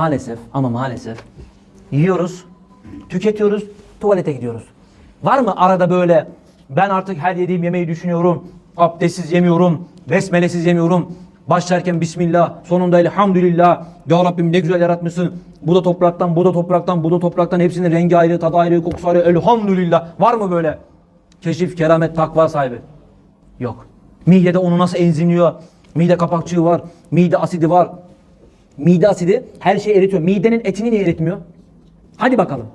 maalesef ama maalesef yiyoruz, tüketiyoruz, tuvalete gidiyoruz. Var mı arada böyle ben artık her yediğim yemeği düşünüyorum, abdestsiz yemiyorum, besmelesiz yemiyorum, başlarken Bismillah, sonunda elhamdülillah, Ya Rabbim ne güzel yaratmışsın, bu da topraktan, bu da topraktan, bu da topraktan, hepsinin rengi ayrı, tadı ayrı, kokusu ayrı, elhamdülillah. Var mı böyle? Keşif, keramet, takva sahibi. Yok. Midede onu nasıl enzimliyor? Mide kapakçığı var, mide asidi var. Mide asidi her şeyi eritiyor. Midenin etini niye eritmiyor? Hadi bakalım.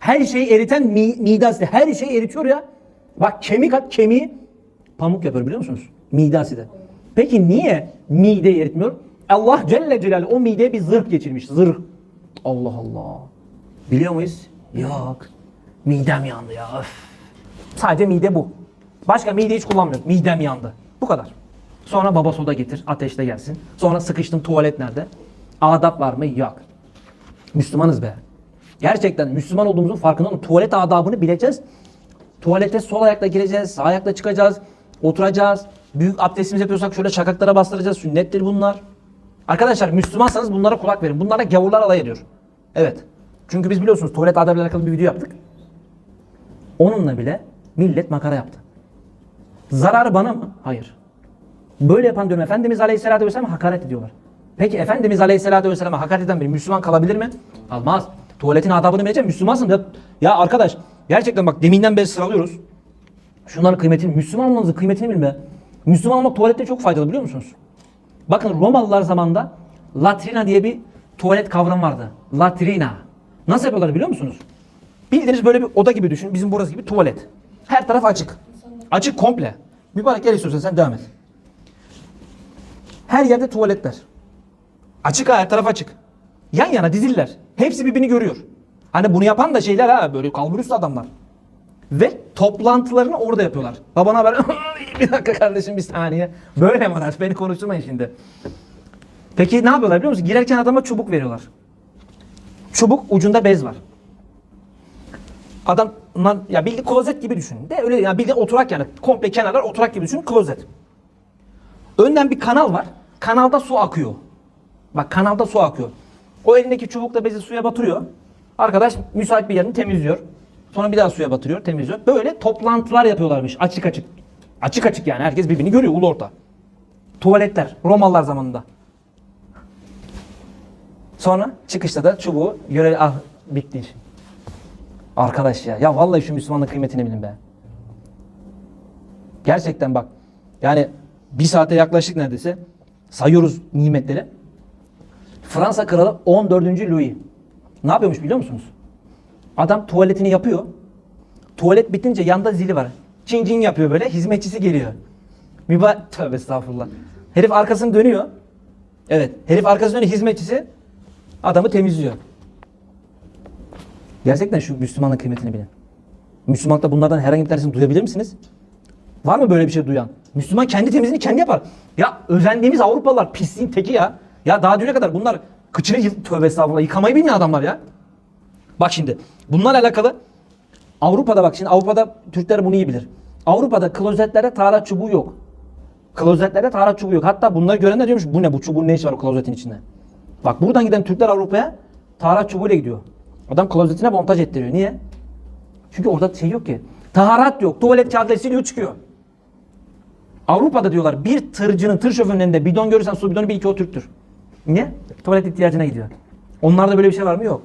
Her şeyi eriten mi, mide asidi. Her şeyi eritiyor ya. Bak kemik at kemiği pamuk yapıyor biliyor musunuz? Mide asidi. Peki niye mideyi eritmiyor? Allah Celle Celaluhu o mideye bir zırh geçirmiş. Zırh. Allah Allah. Biliyor muyuz? Yok. Midem yandı ya. Öf. Sadece mide bu. Başka mide hiç kullanmıyorum. Midem yandı. Bu kadar. Sonra baba soda getir. Ateşte gelsin. Sonra sıkıştım tuvalet nerede? Adap var mı? Yok. Müslümanız be. Gerçekten Müslüman olduğumuzun farkında olun. Tuvalet adabını bileceğiz. Tuvalete sol ayakla gireceğiz, sağ ayakla çıkacağız, oturacağız. Büyük abdestimizi yapıyorsak şöyle şakaklara bastıracağız. Sünnettir bunlar. Arkadaşlar Müslümansanız bunlara kulak verin. Bunlara gavurlar alay ediyor. Evet. Çünkü biz biliyorsunuz tuvalet adabıyla alakalı bir video yaptık. Onunla bile millet makara yaptı. Zararı bana mı? Hayır. Böyle yapan diyorum Efendimiz Aleyhisselatü Vesselam hakaret ediyorlar. Peki Efendimiz Aleyhisselatü Vesselam'a hakaret eden bir Müslüman kalabilir mi? Almaz. Tuvaletin adabını bileceksin. Müslümansın. Ya, ya arkadaş gerçekten bak deminden beri sıralıyoruz. Şunların kıymetini, Müslüman olmanızın kıymetini bilin be. Müslüman olmak tuvalette çok faydalı biliyor musunuz? Bakın Romalılar zamanında latrina diye bir tuvalet kavramı vardı. Latrina. Nasıl yapıyorlar biliyor musunuz? Bildiğiniz böyle bir oda gibi düşün. Bizim burası gibi tuvalet. Her taraf açık. Açık komple. Mübarek gel istiyorsan sen devam et. Her yerde tuvaletler. Açık ha, her taraf açık. Yan yana diziller. Hepsi birbirini görüyor. Hani bunu yapan da şeyler ha böyle kalburüstü adamlar. Ve toplantılarını orada yapıyorlar. Babana haber bir dakika kardeşim bir saniye. Böyle mi var? Beni konuşturmayın şimdi. Peki ne yapıyorlar biliyor musun? Girerken adama çubuk veriyorlar. Çubuk ucunda bez var. Adam ya bildiğin klozet gibi düşün. De öyle ya bildiğin oturak yani komple kenarlar oturak gibi düşün klozet. Önden bir kanal var. Kanalda su akıyor. Bak kanalda su akıyor. O elindeki çubukla bezi suya batırıyor. Arkadaş müsait bir yerini temizliyor. Sonra bir daha suya batırıyor, temizliyor. Böyle toplantılar yapıyorlarmış açık açık. Açık açık yani herkes birbirini görüyor ulu orta. Tuvaletler Romalılar zamanında. Sonra çıkışta da çubuğu göre ah bitti iş. Arkadaş ya. Ya vallahi şu Müslümanlık kıymetini bilin be. Gerçekten bak. Yani bir saate yaklaşık neredeyse. Sayıyoruz nimetleri. Fransa kralı 14. Louis. Ne yapıyormuş biliyor musunuz? Adam tuvaletini yapıyor. Tuvalet bitince yanda zili var. Çin çin yapıyor böyle. Hizmetçisi geliyor. Müba tövbe estağfurullah. Herif arkasını dönüyor. Evet. Herif arkasını dönüyor. Hizmetçisi adamı temizliyor. Gerçekten şu Müslümanın kıymetini bilin. Müslümanlıkta bunlardan herhangi bir tanesini duyabilir misiniz? Var mı böyle bir şey duyan? Müslüman kendi temizliğini kendi yapar. Ya özendiğimiz Avrupalılar pisliğin teki ya. Ya daha düne kadar bunlar kıçını yı- tövbe estağfurullah yıkamayı bilmeyen adamlar ya. Bak şimdi bunlarla alakalı Avrupa'da bak şimdi Avrupa'da Türkler bunu iyi bilir. Avrupa'da klozetlerde taharat çubuğu yok. Klozetlerde taharat çubuğu yok. Hatta bunları görenler diyormuş bu ne bu çubuğun ne işi var o klozetin içinde. Bak buradan giden Türkler Avrupa'ya taharat çubuğuyla gidiyor. Adam klozetine montaj ettiriyor. Niye? Çünkü orada şey yok ki. Taharat yok. Tuvalet kağıdıyla siliyor çıkıyor. Avrupa'da diyorlar bir tırcının, tır şoförünün elinde bidon görürsen su bidonu bil ki o Türktür. Niye? Tuvalet ihtiyacına gidiyor. Onlarda böyle bir şey var mı? Yok.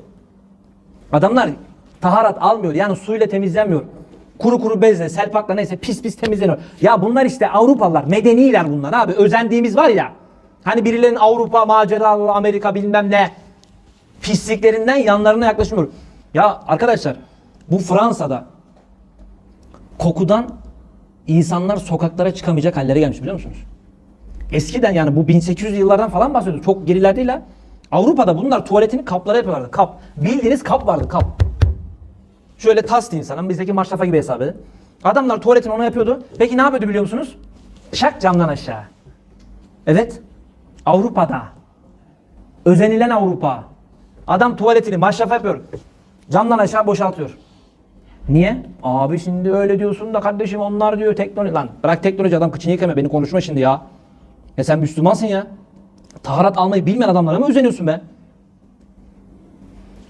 Adamlar taharat almıyor. Yani suyla temizlenmiyor. Kuru kuru bezle, selpakla neyse pis pis temizleniyor. Ya bunlar işte Avrupalılar. Medeniler bunlar abi. Özendiğimiz var ya. Hani birilerinin Avrupa, macera, Amerika bilmem ne pisliklerinden yanlarına yaklaşmıyor. Ya arkadaşlar bu Fransa'da kokudan insanlar sokaklara çıkamayacak hallere gelmiş biliyor musunuz? Eskiden yani bu 1800 yıllardan falan bahsediyoruz. Çok geriler değil ha. Avrupa'da bunlar tuvaletini kaplara yapıyorlardı. Kap. Bildiğiniz kap vardı kap. Şöyle tas insanın bizdeki maşrafa gibi hesap edin. Adamlar tuvaletini ona yapıyordu. Peki ne yapıyordu biliyor musunuz? Şak camdan aşağı. Evet. Avrupa'da. Özenilen Avrupa. Adam tuvaletini maşrafa yapıyor. Camdan aşağı boşaltıyor. Niye? Abi şimdi öyle diyorsun da kardeşim onlar diyor teknoloji. Lan bırak teknoloji adam kıçını yıkama beni konuşma şimdi ya. Ya sen Müslümansın ya. Taharat almayı bilmeyen adamlara mı özeniyorsun be?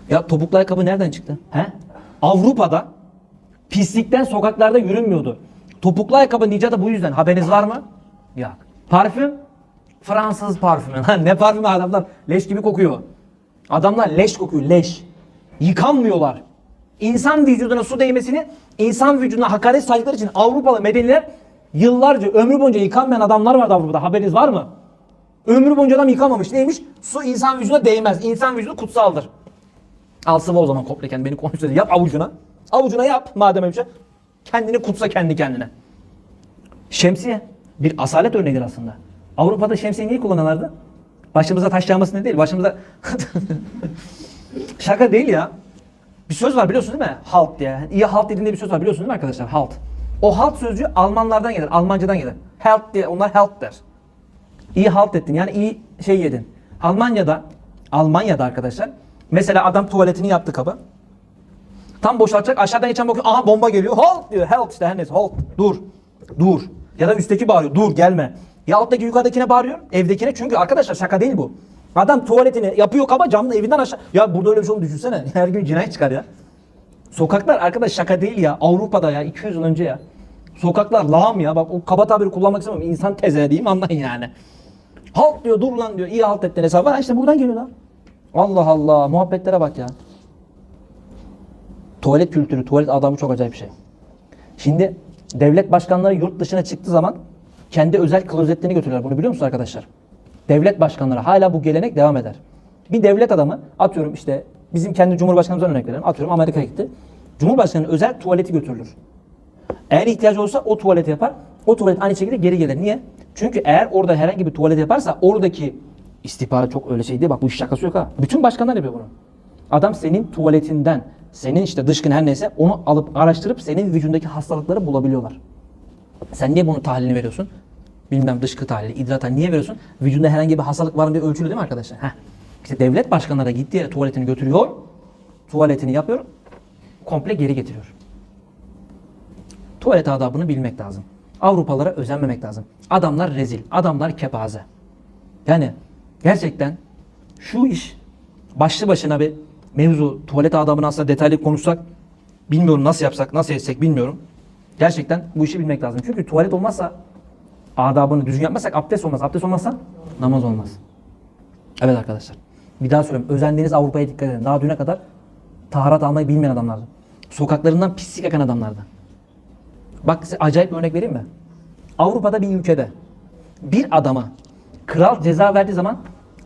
Ya topuklu ayakkabı nereden çıktı? He? Avrupa'da pislikten sokaklarda yürünmüyordu. Topuklu ayakkabı icadı bu yüzden. Haberiniz var mı? Yok. Parfüm? Fransız parfümü. Lan ne parfümü adamlar leş gibi kokuyor. Adamlar leş kokuyor leş. Yıkanmıyorlar. İnsan vücuduna su değmesini insan vücuduna hakaret saydıkları için Avrupalı medeniler yıllarca ömrü boyunca yıkanmayan adamlar vardı Avrupa'da. Haberiniz var mı? Ömrü boyunca adam yıkamamış. Neymiş? Su insan vücuduna değmez. İnsan vücudu kutsaldır. Al sıvı o zaman komple kendi beni konuş dedi. Yap avucuna. Avucuna yap madem öyle şey. Kendini kutsa kendi kendine. Şemsiye bir asalet örneğidir aslında. Avrupa'da şemsiye niye kullanırlardı? Başımıza taş yağmasın değil. Başımıza... Şaka değil ya. Bir söz var biliyorsun değil mi? Halt diye. İyi halt dediğinde bir söz var biliyorsun değil mi arkadaşlar? Halt. O halt sözcüğü Almanlardan gelir. Almancadan gelir. Halt diye onlar halt der. İyi halt ettin. Yani iyi şey yedin. Almanya'da Almanya'da arkadaşlar mesela adam tuvaletini yaptı kaba. Tam boşaltacak aşağıdan geçen bakıyor aha bomba geliyor. Halt diyor. Halt işte her neyse halt. Dur. Dur. Ya da üstteki bağırıyor. Dur gelme. Ya alttaki yukarıdakine bağırıyor. Evdekine çünkü arkadaşlar şaka değil bu. Adam tuvaletini yapıyor kaba camın evinden aşağı. Ya burada öyle bir şey olduğunu düşünsene. Her gün cinayet çıkar ya. Sokaklar arkadaş şaka değil ya. Avrupa'da ya 200 yıl önce ya. Sokaklar lağım ya. Bak o kaba tabiri kullanmak istemiyorum. İnsan teze diyeyim anlayın yani. Halt diyor dur lan diyor. İyi halt ettin hesabı. Ha işte buradan geliyor lan. Allah Allah. Muhabbetlere bak ya. Tuvalet kültürü, tuvalet adamı çok acayip bir şey. Şimdi devlet başkanları yurt dışına çıktığı zaman kendi özel klozetlerini götürüyorlar. Bunu biliyor musunuz arkadaşlar? Devlet başkanları hala bu gelenek devam eder. Bir devlet adamı atıyorum işte bizim kendi cumhurbaşkanımızdan örnek verelim. Atıyorum Amerika'ya gitti. Cumhurbaşkanının özel tuvaleti götürülür. Eğer ihtiyacı olursa o tuvaleti yapar. O tuvalet aynı şekilde geri gelir. Niye? Çünkü eğer orada herhangi bir tuvalet yaparsa oradaki istihbarat çok öyle şey değil. Bak bu iş şakası yok ha. Bütün başkanlar yapıyor bunu. Adam senin tuvaletinden, senin işte dışkın her neyse onu alıp araştırıp senin vücudundaki hastalıkları bulabiliyorlar. Sen niye bunun tahlilini veriyorsun? Bilmem dışkı tahlili, idrar tahlili niye veriyorsun? Vücudunda herhangi bir hastalık var mı diye ölçülü değil mi arkadaşlar? Heh. İşte devlet başkanları gittiği yere tuvaletini götürüyor, tuvaletini yapıyor, komple geri getiriyor. Tuvalet adabını bilmek lazım. Avrupalara özenmemek lazım. Adamlar rezil, adamlar kepaze. Yani gerçekten şu iş başlı başına bir mevzu. Tuvalet adabını aslında detaylı konuşsak bilmiyorum nasıl yapsak, nasıl etsek bilmiyorum. Gerçekten bu işi bilmek lazım. Çünkü tuvalet olmazsa adabını düzgün yapmazsak abdest olmaz. Abdest olmazsa namaz olmaz. Evet arkadaşlar. Bir daha söylüyorum. Özendiğiniz Avrupa'ya dikkat edin. Daha düne kadar taharat almayı bilmeyen adamlardı. Sokaklarından pislik akan adamlardı. Bak size acayip bir örnek vereyim mi? Avrupa'da bir ülkede bir adama kral ceza verdiği zaman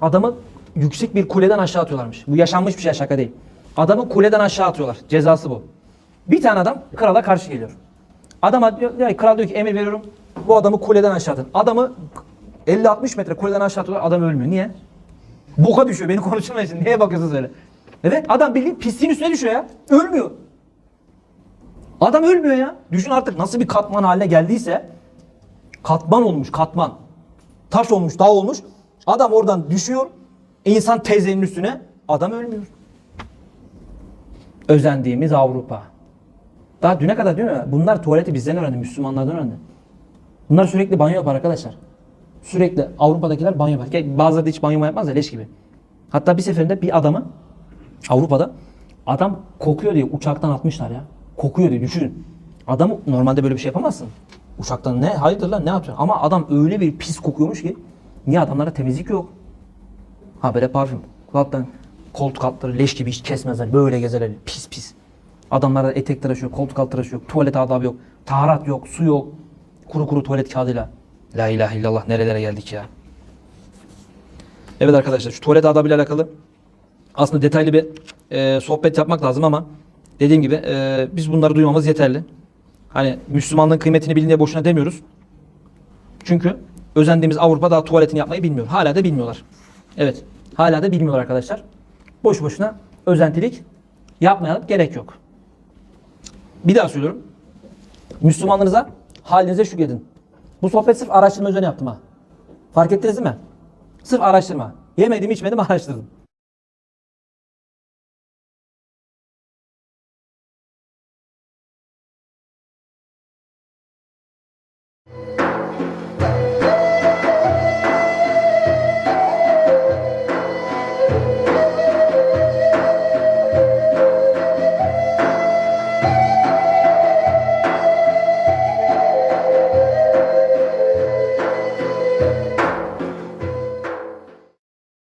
adamı yüksek bir kuleden aşağı atıyorlarmış. Bu yaşanmış bir şey şaka değil. Adamı kuleden aşağı atıyorlar. Cezası bu. Bir tane adam krala karşı geliyor. Adama diyor, diyor kral diyor ki emir veriyorum. Bu adamı kuleden aşağı atın. Adamı 50-60 metre kuleden aşağı atıyorlar. Adam ölmüyor. Niye? Boka düşüyor. Beni konuşturmayın şimdi. Niye bakıyorsunuz öyle? Evet adam bildiğin pisliğin üstüne düşüyor ya. Ölmüyor. Adam ölmüyor ya. Düşün artık nasıl bir katman haline geldiyse katman olmuş katman. Taş olmuş dağ olmuş. Adam oradan düşüyor. İnsan teyzenin üstüne adam ölmüyor. Özendiğimiz Avrupa. Daha düne kadar değil mi? Bunlar tuvaleti bizden öğrendi. Müslümanlardan öğrendi. Bunlar sürekli banyo yapar arkadaşlar. Sürekli Avrupa'dakiler banyo yapar. Gel, Bazıları da hiç banyo yapmaz da leş gibi. Hatta bir seferinde bir adamı Avrupa'da adam kokuyor diye uçaktan atmışlar ya. Kokuyor diye düşünün. Adamı normalde böyle bir şey yapamazsın. Uçaktan ne? Hayırdır lan ne yapıyorsun? Ama adam öyle bir pis kokuyormuş ki. Niye adamlara temizlik yok? Ha böyle parfüm. Kulaktan koltuk altları leş gibi hiç kesmezler. Böyle gezerler pis pis. Adamlara etek tıraşı yok, koltuk altı tıraşı yok, tuvalet adabı yok, taharat yok, su yok. Kuru kuru tuvalet kağıdıyla. La ilahe illallah nerelere geldik ya. Evet arkadaşlar şu tuvalet adabıyla alakalı aslında detaylı bir e, sohbet yapmak lazım ama dediğim gibi e, biz bunları duymamız yeterli. Hani Müslümanlığın kıymetini bilin diye boşuna demiyoruz. Çünkü özendiğimiz Avrupa daha tuvaletini yapmayı bilmiyor. Hala da bilmiyorlar. Evet. Hala da bilmiyorlar arkadaşlar. Boş boşuna özentilik yapmayalım. Gerek yok. Bir daha söylüyorum. Müslümanlarınıza halinize şükredin. Bu sohbet sırf araştırma üzerine yaptım ha. Fark ettiniz mi? Sırf araştırma. Yemedim içmedim araştırdım.